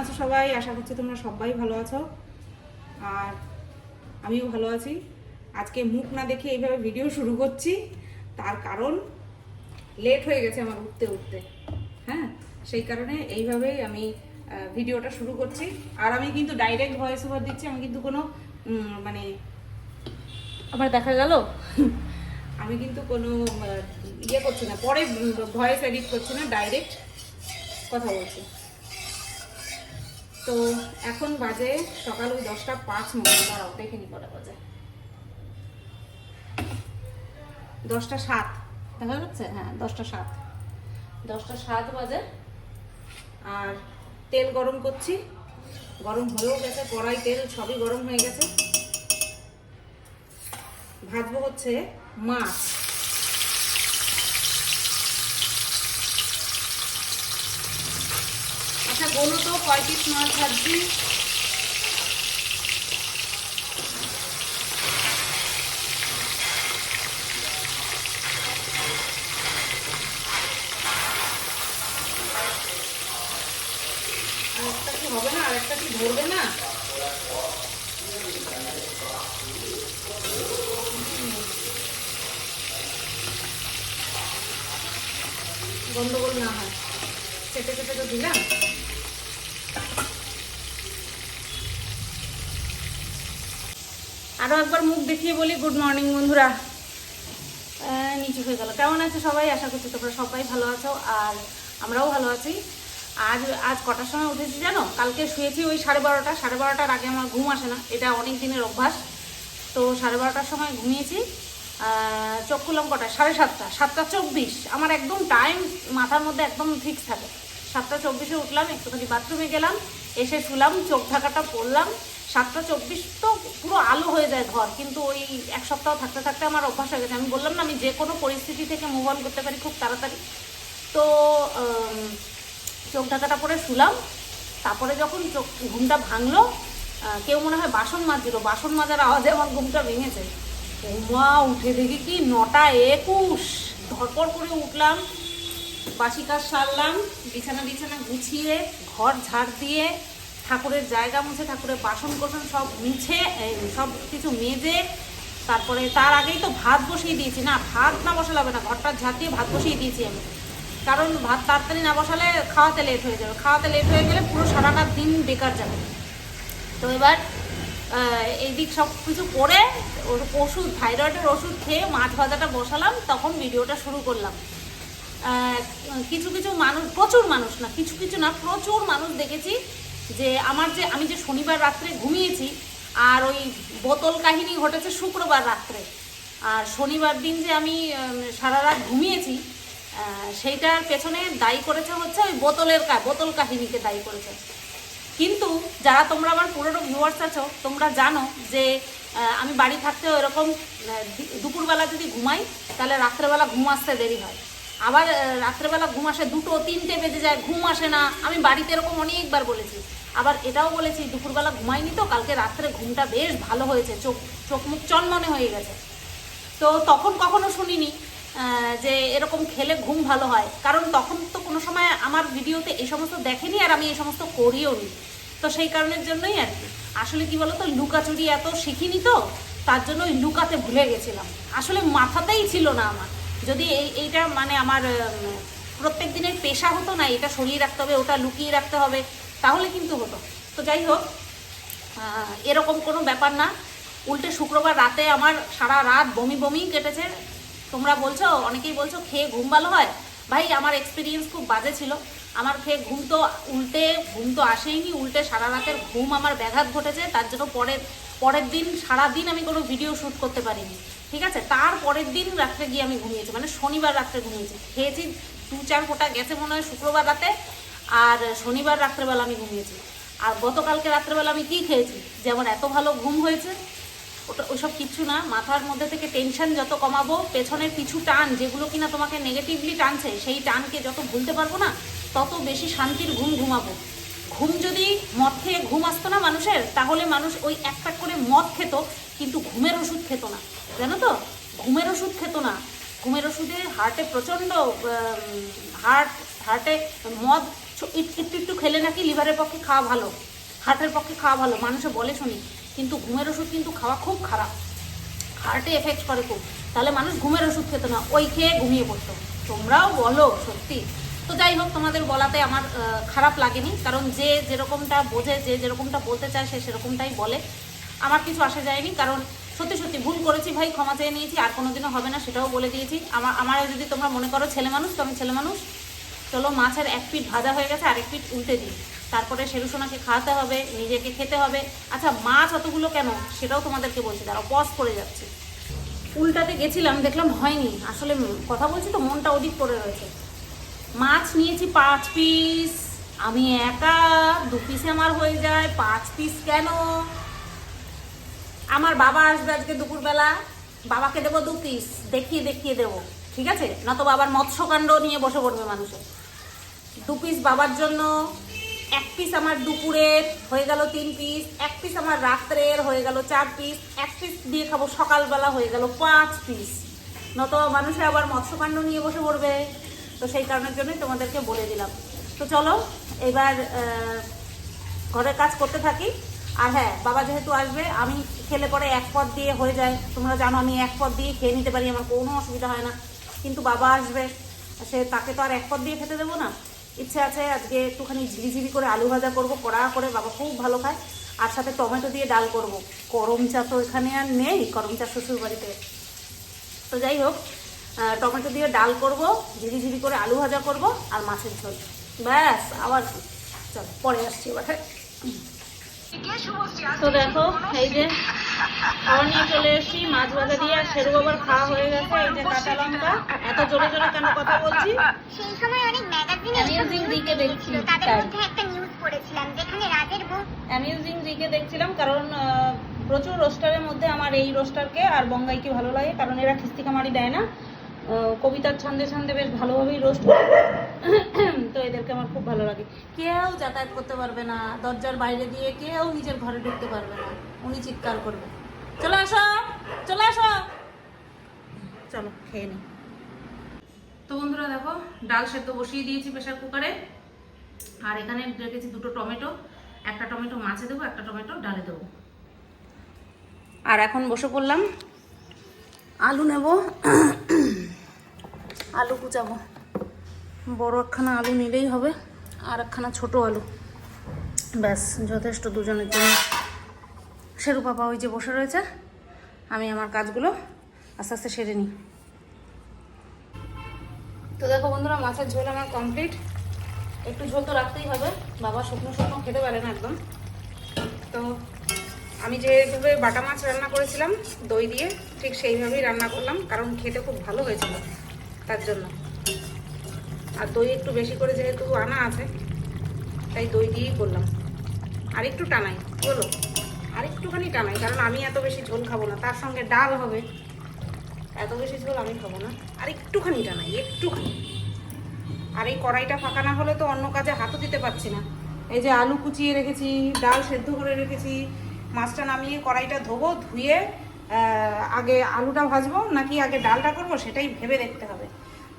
আছো সবাই? আশা করছি তোমরা সবাই ভালো আছো। আর আমিও ভালো আছি। আজকে মুখ না দেখে এইভাবে ভিডিও শুরু করছি। তার কারণ লেট হয়ে গেছে আমার উঠতে উঠতে। হ্যাঁ? সেই কারণে এইভাবেই আমি ভিডিওটা শুরু করছি। আর আমি কিন্তু ডাইরেক্ট ভয়েস ওভার দিচ্ছি। আমি কিন্তু কোনো মানে আমার দেখা গেল? আমি কিন্তু কোনো ইয়ে করছি না। পরে ভয়েস এডিট করছি না। ডাইরেক্ট কথা বলছি। তো এখন বাজে সকাল ওই দশটা পাঁচ মতো দাঁড়াও, দেখে নি কটা বাজে। দশটা সাত। দেখা যাচ্ছে? হ্যাঁ দশটা সাত। দশটা সাত বাজে। আর তেল গরম করছি। গরম হয়েও গেছে, কড়াই তেল সবই গরম হয়ে গেছে। ভাজবো হচ্ছে মাছ। তো কয় পিস মাছ ভাজছি আরেকটা কি হবে না? আরেকটা কি ধরবে না? গন্ডগোল না হয়। চেপে চেপে তো দিলাম। আরও একবার মুখ দেখিয়ে বলি গুড মর্নিং বন্ধুরা। নিচু হয়ে গেল। কেমন আছে সবাই? আশা করছি তোমরা সবাই ভালো আছো আর আমরাও ভালো আছি। আজ আজ কটার সময় উঠেছি জানো? কালকে শুয়েছি ওই সাড়ে বারোটা। সাড়ে বারোটার আগে আমার ঘুম আসে না। এটা অনেক দিনের অভ্যাস। তো সাড়ে বারোটার সময় ঘুমিয়েছি। চোখ খুললাম কটায়? সাড়ে সাতটা। সাতটা চব্বিশ। আমার একদম টাইম মাথার মধ্যে একদম ফিক্স থাকে। সাতটা চব্বিশে উঠলাম, একটুখানি বাথরুমে গেলাম, এসে শুলাম, চোখ ঢাকাটা পরলাম সাতটা চব্বিশ তো পুরো আলো হয়ে যায় ঘর, কিন্তু ওই এক সপ্তাহ থাকতে থাকতে আমার অভ্যাস হয়ে গেছে। আমি বললাম না, আমি যে কোনো পরিস্থিতি থেকে মুভ অন করতে পারি খুব তাড়াতাড়ি। তো চোখ ঢাকাটা পরে শুলাম, তারপরে যখন চোখ, ঘুমটা ভাঙলো কেউ মনে হয় বাসন মাজছিল, বাসন মাজার আওয়াজে আমার ঘুমটা ভেঙেছে। মা উঠে দেখি কি নটা একুশ, ধরপর করে উঠলাম বাসি কাজ সারলাম বিছানা বিছানা গুছিয়ে ঘর ঝাড় দিয়ে ঠাকুরের জায়গা মুছে ঠাকুরের বাসন কোসন সব মুছে সব কিছু মেজে তারপরে তার আগেই তো ভাত বসিয়ে দিয়েছি না ভাত না বসালে হবে না ঘরটা ঝাড় দিয়ে ভাত বসিয়ে দিয়েছি আমি। কারণ ভাত তাড়াতাড়ি না বসালে খাওয়াতে লেট হয়ে যাবে খাওয়াতে লেট হয়ে গেলে পুরো সারাটা দিন বেকার যাবে। তো এবার আহ, এই দিক সব কিছু করে ওষুধ থাইরয়েডের ওষুধ খেয়ে মাছ ভাজাটা বসালাম তখন ভিডিওটা শুরু করলাম। কিছু কিছু মানুষ, প্রচুর মানুষ না, কিছু কিছু না, প্রচুর মানুষ দেখেছি যে আমার যে, আমি যে শনিবার রাত্রে ঘুমিয়েছি আর ওই বোতল কাহিনী ঘটেছে শুক্রবার রাত্রে। আর শনিবার দিন যে আমি সারা রাত ঘুমিয়েছি সেইটার পেছনে দায়ী করেছে হচ্ছে ওই বোতলের কা, বোতল কাহিনীকে দায়ী করেছে। কিন্তু যারা তোমরা আমার পুরনো ভিউয়ার্স আছো, তোমরা জানো যে আমি বাড়ি থাকতেও এরকম দুপুরবেলা যদি ঘুমাই, তাহলে রাত্রেবেলা ঘুম আসতে দেরি হয়। আবার রাত্রেবেলা ঘুম আসে, দুটো, তিনটে বেজে যায়, ঘুম আসে না। আমি বাড়িতে এরকম অনেকবার বলেছি। আবার এটাও বলেছি, দুপুরবেলা ঘুমাইনি তো, কালকে রাত্রে ঘুমটা বেশ ভালো হয়েছে, চোখ চোখ মুখ চনমনে হয়ে গেছে। তো তখন কখনো শুনিনি যে এরকম খেলে ঘুম ভালো হয়। কারণ তখন তো কোনো সময় আমার ভিডিওতে এই সমস্ত দেখেনি আর আমি এই সমস্ত করিও নি। তো সেই কারণের জন্যই আর কি। আসলে কি বলতো, লুকাচুরি এত শিখিনি তো, তার জন্য ওই লুকাতে ভুলে গেছিলাম। আসলে মাথাতেই ছিল না আমার। যদি এই, এইটা মানে আমার প্রত্যেক দিনের পেশা হতো না, এটা সরিয়ে রাখতে হবে, ওটা লুকিয়ে রাখতে হবে, তাহলে কিন্তু হতো। তো যাই হোক এরকম কোনো ব্যাপার না। উল্টে শুক্রবার রাতে আমার সারা রাত বমি বমি কেটেছে। তোমরা বলছো, অনেকেই বলছো, খেয়ে ঘুম ভালো হয়? ভাই, আমার এক্সপিরিয়েন্স খুব বাজে ছিল। আমার খেয়ে ঘুম তো উল্টে, ঘুম তো আসেইনি, উল্টে সারা রাতের ঘুম আমার ব্যাঘাত ঘটেছে, তার জন্য পরের পরের দিন সারা দিন আমি কোনো ভিডিও শ্যুট করতে পারিনি, ঠিক আছে? তার পরের দিন রাত্রে গিয়ে আমি ঘুমিয়েছি মানে শনিবার রাত্রে ঘুমিয়েছি। খেয়েছি, দু চার ফোঁটা গেছে মনে হয় শুক্রবার রাতে, আর শনিবার রাত্রেবেলা আমি ঘুমিয়েছি। আর গতকালকে রাত্রেবেলা আমি কি খেয়েছি? যেমন এত ভালো ঘুম হয়েছে, ওটা ওইসব কিচ্ছু না, মাথার মধ্যে থেকে টেনশন যত কমাবো, পেছনের কিছু টান, যেগুলো কিনা তোমাকে নেগেটিভলি টানছে, সেই টানকে যত ভুলতে পারব না তত বেশি শান্তির ঘুম ঘুমাবো। ঘুম যদি মদ খেয়ে ঘুম আসতো না মানুষের, তাহলে মানুষ ওই একটা করে মদ খেত, কিন্তু ঘুমের ওষুধ খেত না। জানো তো? ঘুমের ওষুধ খেত না। ঘুমের ওষুধে হার্টে প্রচণ্ড হার্ট হার্টে মদ একটু একটু খেলে নাকি লিভারের পক্ষে খাওয়া ভালো। হার্টের পক্ষে খাওয়া ভালো, মানুষে বলে শুনি। কিন্তু ঘুমের ওষুধ কিন্তু খাওয়া খুব খারাপ। হার্টে এফেক্ট করে খুব। তাহলে মানুষ ঘুমের ওষুধ খেত না, ওই খেয়ে ঘুমিয়ে পড়তো। তোমরাও বলো, সত্যি। তো যাই হোক, তোমাদের বলাতে আমার খারাপ লাগেনি। কারণ যে যেরকমটা বোঝে, যে যেরকমটা বলতে চায়, সে সেরকমটাই বলে। আমার কিছু আসা যায়নি, কারণ সত্যি সত্যি ভুল করেছি ভাই, ক্ষমা চেয়ে নিয়েছি, আর কোনোদিনও হবে না, সেটাও বলে দিয়েছি। আমার আমার যদি তোমরা মনে করো ছেলে মানুষ, তো আমি ছেলে মানুষ। চলো, মাছের এক পিঠ ভাজা হয়ে গেছে, আরেক পিঠ উল্টে দিই। তারপরে সেরুসোনাকে খাওয়াতে হবে, নিজেকে খেতে হবে। আচ্ছা মাছ অতগুলো কেন? সেটাও তোমাদেরকে বলছি তারা পজ করে যাচ্ছে। উল্টাতে গেছিলাম, দেখলাম হয়নি। আসলে কথা বলছি তো, মনটা ওদিক পড়ে রয়েছে। মাছ নিয়েছি পাঁচ পিস। আমি একা, দু পিসে আমার হয়ে যায়, পাঁচ পিস কেন? আমার বাবা আসবে আজকে দুপুরবেলা, বাবাকে দেবো দু পিস, দেখিয়ে দেখিয়ে দেবো, ঠিক আছে? নয়তো বাবার মৎস্যকাণ্ড নিয়ে বসে পড়বে মানুষে। দু পিস বাবার জন্য, এক পিস আমার দুপুরের হয়ে গেল তিন পিস, এক পিস আমার রাত্রের হয়ে গেল চার পিস, এক পিস দিয়ে খাব সকালবেলা হয়ে গেল পাঁচ পিস। নত মানুষে আবার মৎস্যকাণ্ড নিয়ে বসে পড়বে। তো সেই কারণের জন্যই তোমাদেরকে বলে দিলাম। তো চলো, এবার ঘরের কাজ করতে থাকি। আর হ্যাঁ বাবা যেহেতু আসবে, আমি খেলে পরে এক পদ দিয়ে হয়ে যায়। তোমরা জানো আমি এক পদ দিয়ে খেয়ে নিতে পারি, আমার কোনো অসুবিধা হয় না। কিন্তু বাবা আসবে, সে তাকে তো আর এক পদ দিয়ে খেতে দেবো না। ইচ্ছে আছে আজকে একটুখানি ঝিরিঝিরি করে আলু ভাজা করব, কড়া করে বাবা খুব ভালো খায়। আর সাথে টমেটো দিয়ে ডাল করব। করম চা তো এখানে আর নেই করম চা শ্বশুর বাড়িতে তো যাই হোক টমেটো দিয়ে ডাল করব ঝিরিঝিরি করে আলু ভাজা করব আর মাছের ঝোল। ব্যাস আবার? চলো পরে আসছি এবার হ্যাঁ। তো দেখো এই যে খাওয়া নিয়ে চলে এসেছি মাছ ভাজা দিয়ে আর সেরু বাবার খাওয়া হয়ে গেছে এই যে কাঁচা লঙ্কা। এত জোরে জোরে কেন কথা বলছি? সেই সময় অনেক ম্যাগাজিনে দেখছি, তাদের মধ্যে একটা নিউজ পড়েছিলাম যেখানে রাজের বউ অ্যামিউজিং দিকে দেখছিলাম কারণ প্রচুর রোস্টারের মধ্যে আমার এই রোস্টারকে আর বঙ্গাইকে ভালো লাগে কারণ এরা খিস্তি কামারি দেয় না। কবিতার ছন্দে ছন্দে বেশ ভালোভাবেই রোস্ট করে তো এদেরকে আমার খুব ভালো লাগে। কেউ যাতায়াত করতে পারবে না, দরজার বাইরে দিয়ে কেউ নিজের ঘরে ঢুকতে পারবে না, উনি চিৎকার করবে। চলে আসো চলে আসো। চলো, খেয়ে নি। তো বন্ধুরা দেখো, ডাল সেদ্ধ বসিয়ে দিয়েছি প্রেশার কুকারে। আর এখানে রেখেছি দুটো টমেটো। একটা টমেটো মাছে দেবো, একটা টমেটো ডালে দেবো। আর এখন বসে পড়লাম। আলু নেব। আলু কুচাবো। বড় একখানা আলু নিলেই হবে, আর একখানা ছোট আলু। ব্যাস, যথেষ্ট দুজনের জন্য। শেরু পাপা ওই যে বসে রয়েছে, আমি আমার কাজগুলো আস্তে আস্তে সেরে নিই। তো দেখো বন্ধুরা, মাছের ঝোল আমার কমপ্লিট। একটু ঝোল তো রাখতেই হবে। বাবা শুকনো শুকনো খেতে পারে না একদম। তো আমি যেভাবে বাটা মাছ রান্না করেছিলাম, দই দিয়ে, ঠিক সেইভাবেই রান্না করলাম, কারণ খেতে খুব ভালো হয়েছিল। তার জন্য। আর দই একটু বেশি করে যেহেতু আনা আছে, তাই দই দিয়েই করলাম। আর একটু টানাই, বলো? আর একটুখানি টানাই, কারণ আমি এত বেশি ঝোল খাব না, তার সঙ্গে ডাল হবে। এত বেশি ঝোল আমি খাব না। আর একটুখানি টানাই, একটুখানি। আর এই কড়াইটা ফাঁকা না হলে তো অন্য কাজে হাতও দিতে পারছি না। এই যে আলু কুচিয়ে রেখেছি, ডাল সেদ্ধ করে রেখেছি, মাছটা নামিয়ে কড়াইটা ধোবো, ধুয়ে আগে আলুটা ভাজবো, নাকি আগে ডালটা করব, সেটাই ভেবে দেখতে হবে।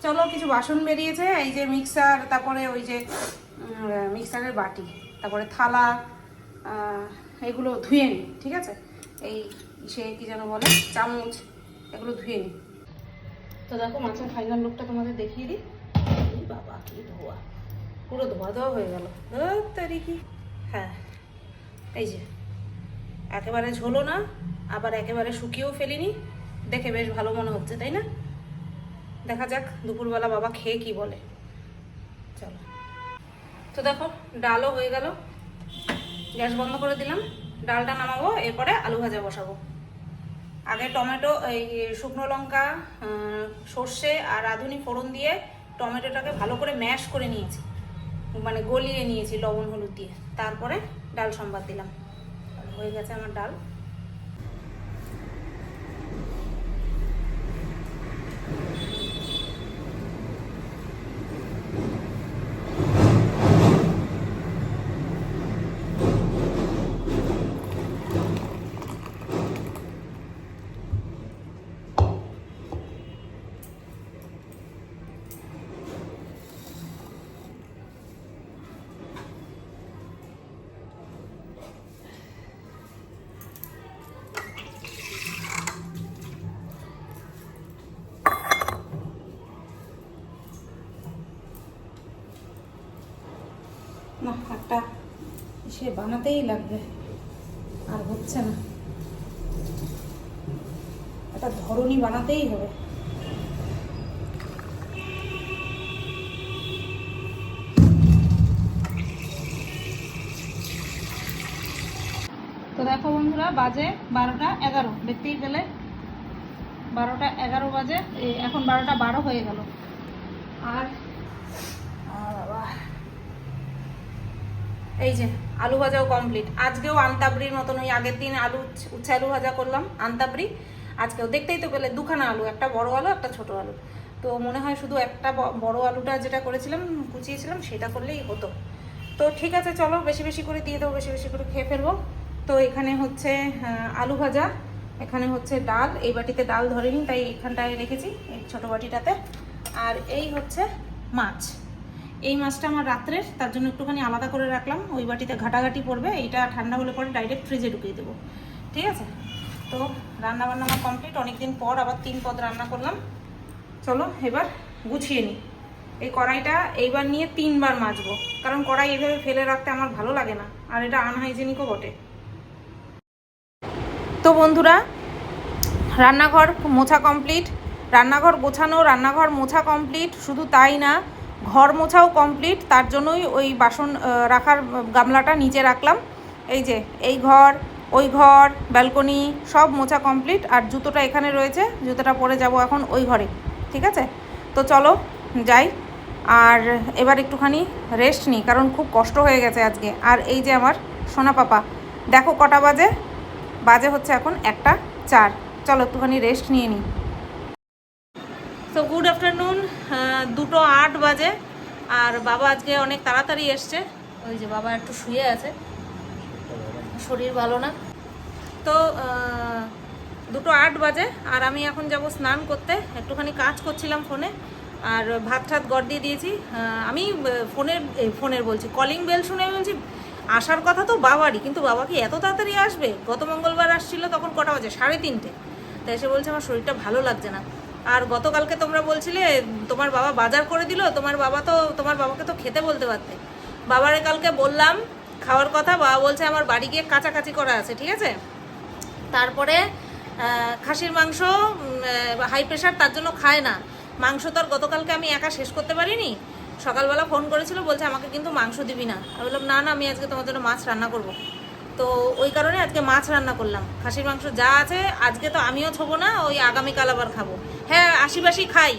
চলো, কিছু বাসন বেরিয়েছে, এই যে মিক্সার তারপরে ওই যে মিক্সারের বাটি, তারপরে থালা এগুলো ধুয়ে নিই ঠিক আছে? এই সে কি যেন বলে, চামচ, এগুলো ধুয়ে নিই তো দেখো, মাছের ফাইনাল লুকটা তোমাদের দেখিয়ে দিই। বাবা, কি ধোয়া। পুরো ধোয়া ধোয়া হয়ে গেল। তারিখি হ্যাঁ এই যে। একেবারে ঝোলো না, আবার একেবারে শুকিয়েও ফেলিনি। দেখে বেশ ভালো মনে হচ্ছে, তাই না? দেখা যাক দুপুরবেলা বাবা খেয়ে কি বলে। চলো। তো দেখো, ডালও হয়ে গেল। গ্যাস বন্ধ করে দিলাম। ডালটা নামাবো, এরপরে আলু ভাজা বসাবো। আগে টমেটো, এই শুকনো লঙ্কা সর্ষে আর রাঁধুনি ফোড়ন দিয়ে টমেটোটাকে ভালো করে ম্যাশ করে নিয়েছি। মানে গলিয়ে নিয়েছি লবণ হলুদ দিয়ে। তারপরে ডাল সম্বাদ দিলাম। হয়ে গেছে আমার ডাল। সে বানাতেই লাগবে। আর হচ্ছে না। একটা ধরনই বানাতেই হবে। তো দেখো বন্ধুরা, বাজে বারোটা এগারো। দেখতেই পেলে? বারোটা এগারো বাজে। এখন বারোটা বারো হয়ে গেল। আর বাবা এই যে, আলু ভাজাও কমপ্লিট আজকেও আন্তাবড়ির মতন ওই আগের দিন আলু উচ্ছে- আলু ভাজা করলাম, আন্তাবড়ি। আজকেও দেখতেই তো পেলে, দুখানা আলু, একটা বড় আলু, একটা ছোট আলু। তো মনে হয় শুধু একটা বড় আলুটা যেটা করেছিলাম, কুচিয়েছিলাম, সেটা করলেই হতো। তো ঠিক আছে, চলো, বেশি বেশি করে দিয়ে দেবো, বেশি বেশি করে খেয়ে ফেলব। তো এখানে হচ্ছে আলু ভাজা, এখানে হচ্ছে ডাল। এই বাটিতে ডাল ধরেনি, তাই এখানটায় রেখেছি, এই ছোটো বাটিটাতে। আর এই হচ্ছে মাছ। এই মাছটা আমার রাত্রের, তার জন্য একটুখানি আলাদা করে রাখলাম। ওই বাটিতে ঘাটাঘাটি পড়বে, এইটা ঠান্ডা হলে পরে ডাইরেক্ট ফ্রিজে ঢুকিয়ে দেবো। ঠিক আছে? তো রান্না বান্না আমার কমপ্লিট অনেকদিন পর আবার তিন পদ রান্না করলাম। চলো, এবার গুছিয়ে নিই। এই কড়াইটা এইবার নিয়ে তিনবার মাজবো, কারণ কড়াই এভাবে ফেলে রাখতে আমার ভালো লাগে না, আর এটা আনহাইজেনিকও বটে। তো বন্ধুরা, রান্নাঘর মোছা কমপ্লিট রান্নাঘর গোছানো, রান্নাঘর মোছা কমপ্লিট শুধু তাই না ঘর মোছাও কমপ্লিট তার জন্যই ওই বাসন রাখার গামলাটা নিচে রাখলাম। এই যে, এই ঘর, ওই ঘর ব্যালকনি সব মোছা কমপ্লিট আর জুতোটা এখানে রয়েছে, জুতোটা পরে যাব এখন ওই ঘরে, ঠিক আছে? তো চলো, যাই। আর এবার একটুখানি রেস্ট নিই, কারণ খুব কষ্ট হয়ে গেছে আজকে। আর এই যে আমার সোনা পাপা, দেখো কটা বাজে? বাজে হচ্ছে এখন একটা চার। চলো একটুখানি রেস্ট নিয়ে নিই। তো গুড আফটারনুন দুটো আট বাজে। আর বাবা আজকে অনেক তাড়াতাড়ি এসছে। ওই যে বাবা একটু শুয়ে আছে। শরীর ভালো না। তো দুটো আট বাজে। আর আমি এখন যাব স্নান করতে। একটুখানি কাজ করছিলাম ফোনে। আর ভাত ঠাত গড় দিয়ে দিয়েছি। আমি ফোনের ফোনের বলছি কলিং বেল শুনে বলছি, আসার কথা তো বাবারই। কিন্তু বাবা কি এত তাড়াতাড়ি আসবে? গত মঙ্গলবার আসছিল তখন কটা বাজে? সাড়ে তিনটে। তাই এসে বলছে, আমার শরীরটা ভালো লাগছে না। আর গতকালকে তোমরা বলছিলে, তোমার বাবা বাজার করে দিল, তোমার বাবা তো, তোমার বাবাকে তো খেতে বলতে পারতে। বাবারে কালকে বললাম, খাওয়ার কথা, বাবা বলছে আমার বাড়ি গিয়ে কাছাকাছি করা আছে, ঠিক আছে? তারপরে খাসির মাংস হাই প্রেশার তার জন্য খায় না। মাংস তো আর গতকালকে আমি একা শেষ করতে পারিনি। সকালবেলা ফোন করেছিল, বলছে আমাকে কিন্তু মাংস দিবি না। আমি বললাম, না না, আমি আজকে তোমার জন্য মাছ রান্না করব। তো ওই কারণে আজকে মাছ রান্না করলাম। খাসির মাংস যা আছে, আজকে তো আমিও ছবো না, ওই আগামীকাল আবার খাব। হ্যাঁ আশিবাসি খাই।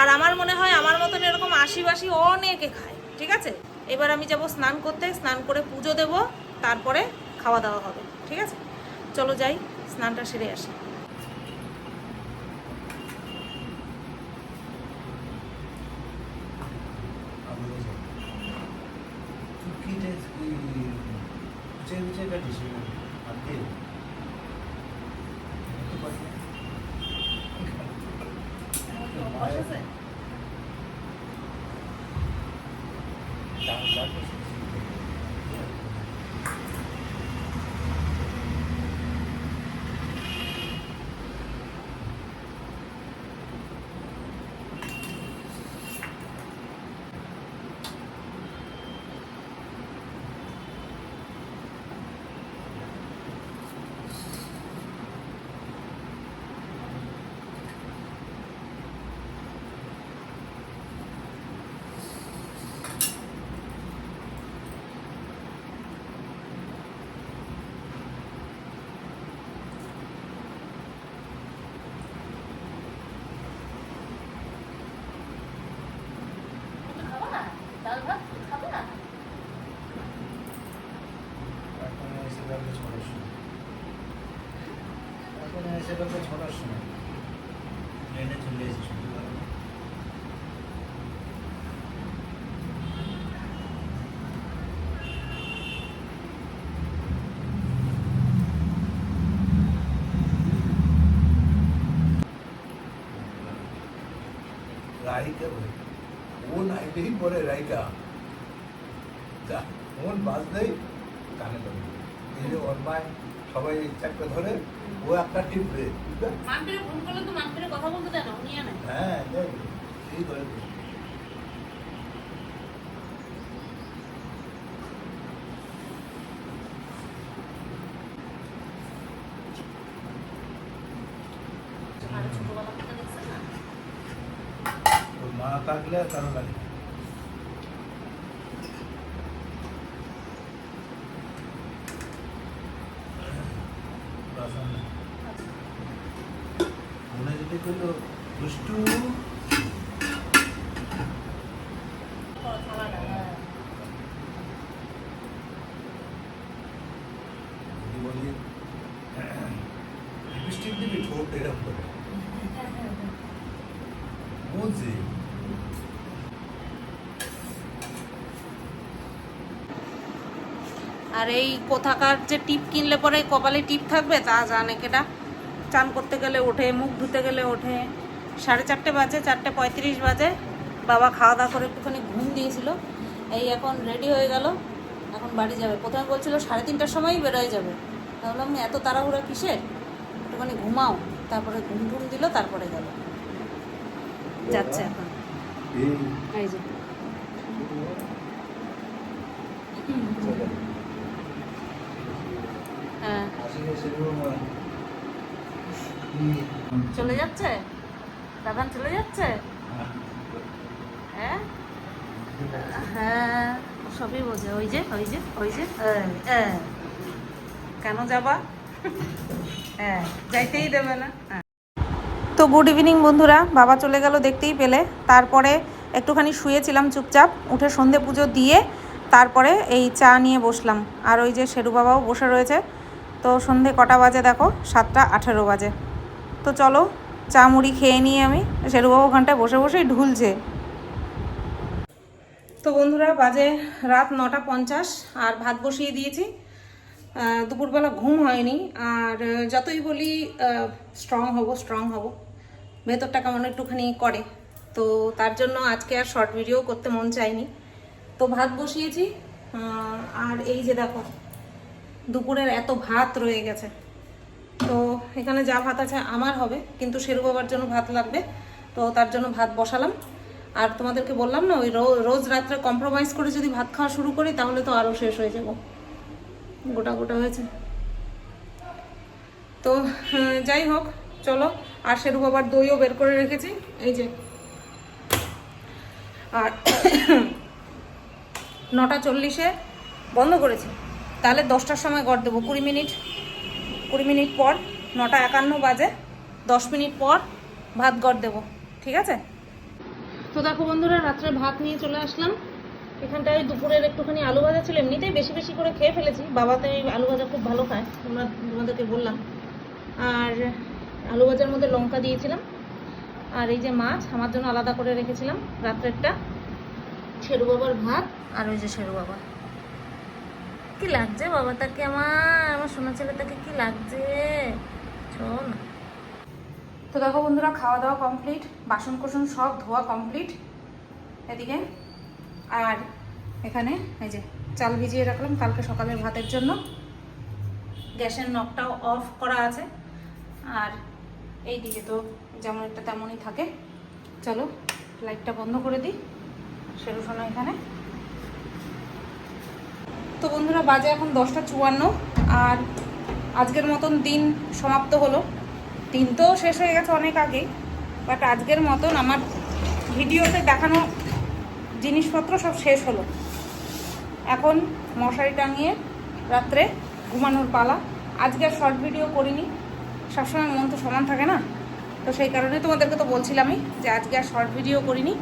আর আমার মনে হয়, আমার মতন এরকম আশিবাসি অনেকে খায়, ঠিক আছে? এবার আমি যাব স্নান করতে, স্নান করে পুজো দেব, তারপরে খাওয়া দাওয়া হবে, ঠিক আছে? চলো যাই, স্নানটা সেরে আসি। Thank you. ছটার সময়। ট্রেনে চলে এসেছি। রাইকা বলে। ও নাইটেই পরে রাইকা যা ফোন বাজলেই কানে ধরে। এই যে ওর মায় সবাই চাকরি ধরে ও একটা টিপ রে মামপিরে ফোন করলে তো মামপিরে কথা বলতে হ্যাঁ, মা থাকলে তারা লাগে আর এই কোথাকার যে টিপ কিনলে পরে কপালে টিপ থাকবে তা জানে কেটা চান করতে গেলে ওঠে মুখ ধুতে গেলে ওঠে। সাড়ে চারটে বাজে চারটে পঁয়ত্রিশ বাজে। বাবা খাওয়া দাওয়া করে একটুখানি ঘুম দিয়েছিল। এই এখন রেডি হয়ে গেল এখন বাড়ি যাবে। প্রথমে বলছিল সাড়ে তিনটার সময়ই বেরোয় যাবে। ভাবলাম এত তাড়াহুড়া কিসের? একটুখানি ঘুমাও। তারপরে ঘুম ঘুম দিল তারপরে গেল। যাচ্ছে এখন। এই এই যে হ্যাঁ চলে যাচ্ছে? দাদান চলে যাচ্ছে? হ্যাঁ? হ্যাঁ সবই বোঝে। ওই যে ওই যে ওই যে। কেন যাবা? হ্যাঁ যাইতেই দেবে না। হ্যাঁ। তো গুড ইভিনিং বন্ধুরা, বাবা চলে গেল দেখতেই পেলে। তারপরে একটুখানি শুয়েছিলাম চুপচাপ, উঠে সন্ধে পুজো দিয়ে তারপরে এই চা নিয়ে বসলাম। আর ওই যে শেরু বাবাও বসে রয়েছে তো সন্ধে কটা বাজে দেখো? সাতটা আঠেরো বাজে। তো চলো, চা মুড়ি খেয়ে নিই আমি শেরু বাবা ওখানটায় বসে বসেই ঢুলছে। তো বন্ধুরা, বাজে রাত নটা পঞ্চাশ, আর ভাত বসিয়ে দিয়েছি। দুপুরবেলা ঘুম হয়নি, আর যতই বলি স্ট্রং হব স্ট্রং হব। ভেতরটা কেমন একটুখানি করে। তো তার জন্য আজকে আর শর্ট ভিডিও করতে মন চায়নি তো ভাত বসিয়েছি আর এই যে দেখো দুপুরের এত ভাত রয়ে গেছে। তো এখানে যা ভাত আছে আমার হবে, কিন্তু শেরু বাবার জন্য ভাত লাগবে, তো তার জন্য ভাত বসালাম। আর তোমাদেরকে বললাম না, ওই রোজ রাত্রে কম্প্রোমাইজ করে যদি ভাত খাওয়া শুরু করি, তাহলে তো আরও শেষ হয়ে যাব। গোটা গোটা হয়েছে। তো যাই হোক, চলো। আর শেরু বাবার দইও বের করে রেখেছি, এই যে। আর নটা চল্লিশে বন্ধ করেছি। তাহলে দশটার সময় গড় দেবো। কুড়ি মিনিট কুড়ি মিনিট পর নটা একান্ন বাজে, দশ মিনিট পর ভাত গড় দেবো, ঠিক আছে? তো দেখো বন্ধুরা, রাত্রে ভাত নিয়ে চলে আসলাম। এখানটায় দুপুরের একটুখানি আলু ভাজা ছিল, এমনিতেই বেশি বেশি করে খেয়ে ফেলেছি। বাবাতে আলু ভাজা খুব ভালো খায় তোমরা তোমাদেরকে বললাম। আর আলু ভাজার মধ্যে লঙ্কা দিয়েছিলাম। আর এই যে মাছ, আমার জন্য আলাদা করে রেখেছিলাম, রাত্রেরটা। শেরু বাবার ভাত আর ওই যে শেরু বাবা কি লাগছে বাবা? তাকে আমার আমার সোনা ছেলেটাকে কি লাগছে? তো দেখো বন্ধুরা খাওয়া দাওয়া কমপ্লিট বাসন কোসন সব ধোয়া কমপ্লিট এদিকে, আর এখানে এই যে চাল ভিজিয়ে রাখলাম কালকে সকালের ভাতের জন্য। গ্যাসের নখটাও অফ করা আছে। আর এই দিকে তো যেমন একটা তেমনই থাকে। চলো লাইটটা বন্ধ করে দিই। সেরু সোনা এখানে। তো বন্ধুরা, বাজে এখন দশটা চুয়ান্ন, আর আজকের মতন দিন সমাপ্ত হলো। দিন তো শেষ হয়ে গেছে অনেক আগেই বাট আজকের মতন আমার ভিডিওতে দেখানো জিনিসপত্র সব শেষ হলো। এখন মশারি টাঙিয়ে রাত্রে ঘুমানোর পালা। আজকে আর শর্ট ভিডিও করিনি, সবসময় মন তো সমান থাকে না। তো সেই কারণে তোমাদেরকে তো বলছিলামই যে আজকে আর শর্ট ভিডিও করিনি।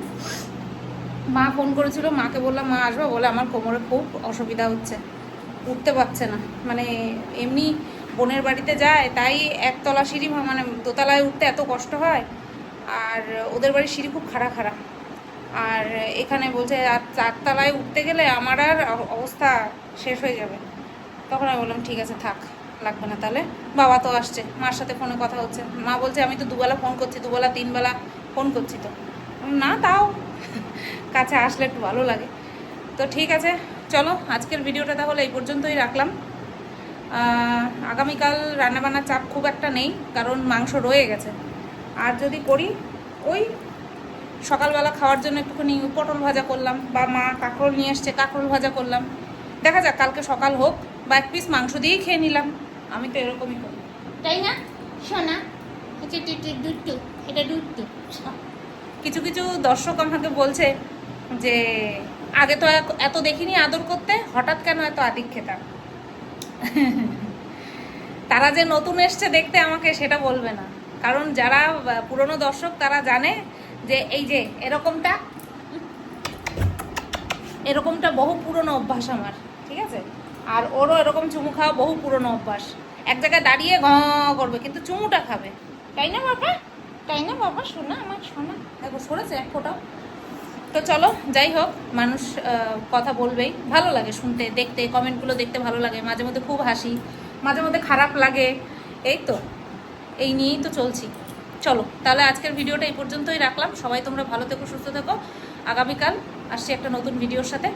মা ফোন করেছিল, মাকে বললাম, মা আসবে? বলে, আমার কোমরে খুব অসুবিধা হচ্ছে, উঠতে পারছে না। মানে এমনি বোনের বাড়িতে যায়, তাই একতলা সিঁড়ি মানে দোতলায় উঠতে এত কষ্ট হয়, আর ওদের বাড়ির সিঁড়ি খুব খাড়া খাড়া। আর এখানে বলছে, আর চারতলায় উঠতে গেলে আমার আর অবস্থা শেষ হয়ে যাবে। তখন আমি বললাম, ঠিক আছে, থাক, লাগবে না তাহলে। বাবা তো আসছে, মার সাথে ফোনে কথা হচ্ছে। মা বলছে, আমি তো দুবেলা ফোন করছি, দুবেলা, তিনবেলা ফোন করছি তো। না তাও কাছে আসলে একটু ভালো লাগে। তো ঠিক আছে চলো আজকের ভিডিওটা তাহলে এই পর্যন্তই রাখলাম। আগামীকাল রান্নাবান্নার চাপ খুব একটা নেই কারণ মাংস রয়ে গেছে। আর যদি করি ওই সকালবেলা খাওয়ার জন্য একটুখানি পটল ভাজা করলাম বা মা কাঁকরোল নিয়ে এসছে কাঁকরোল ভাজা করলাম। দেখা যাক কালকে সকাল হোক বা এক পিস মাংস দিয়েই খেয়ে নিলাম। আমি তো এরকমই করি। তাই না? সোনা এটা কিছু কিছু দর্শক আমাকে বলছে যে আগে তো এত দেখিনি আদর করতে, হঠাৎ কেন এত আদিক খেতাম তারা যে নতুন এসছে দেখতে আমাকে সেটা বলবে না। কারণ যারা পুরনো দর্শক, তারা জানে যে এই যে এরকমটা এরকমটা বহু পুরনো অভ্যাস আমার, ঠিক আছে? আর ওরও এরকম চুমু খাওয়া বহু পুরনো অভ্যাস। এক জায়গায় দাঁড়িয়ে ঘ করবে, কিন্তু চুমুটা খাবে। তাই না বাবা? তাই না বাবা? শোনা, আমার শোনা। দেখো, সরেছে এক ফোটাও। তো চলো, যাই হোক, মানুষ কথা বলবেই। ভালো লাগে শুনতে, দেখতে, কমেন্টগুলো দেখতে ভালো লাগে। মাঝে মধ্যে খুব হাসি, মাঝে মধ্যে খারাপ লাগে। এই তো, এই নিয়েই তো চলছি। চলো, তাহলে আজকের ভিডিওটা এই পর্যন্তই রাখলাম। সবাই তোমরা ভালো থেকো, সুস্থ থেকো। আগামীকাল আসছি একটা নতুন ভিডিওর সাথে।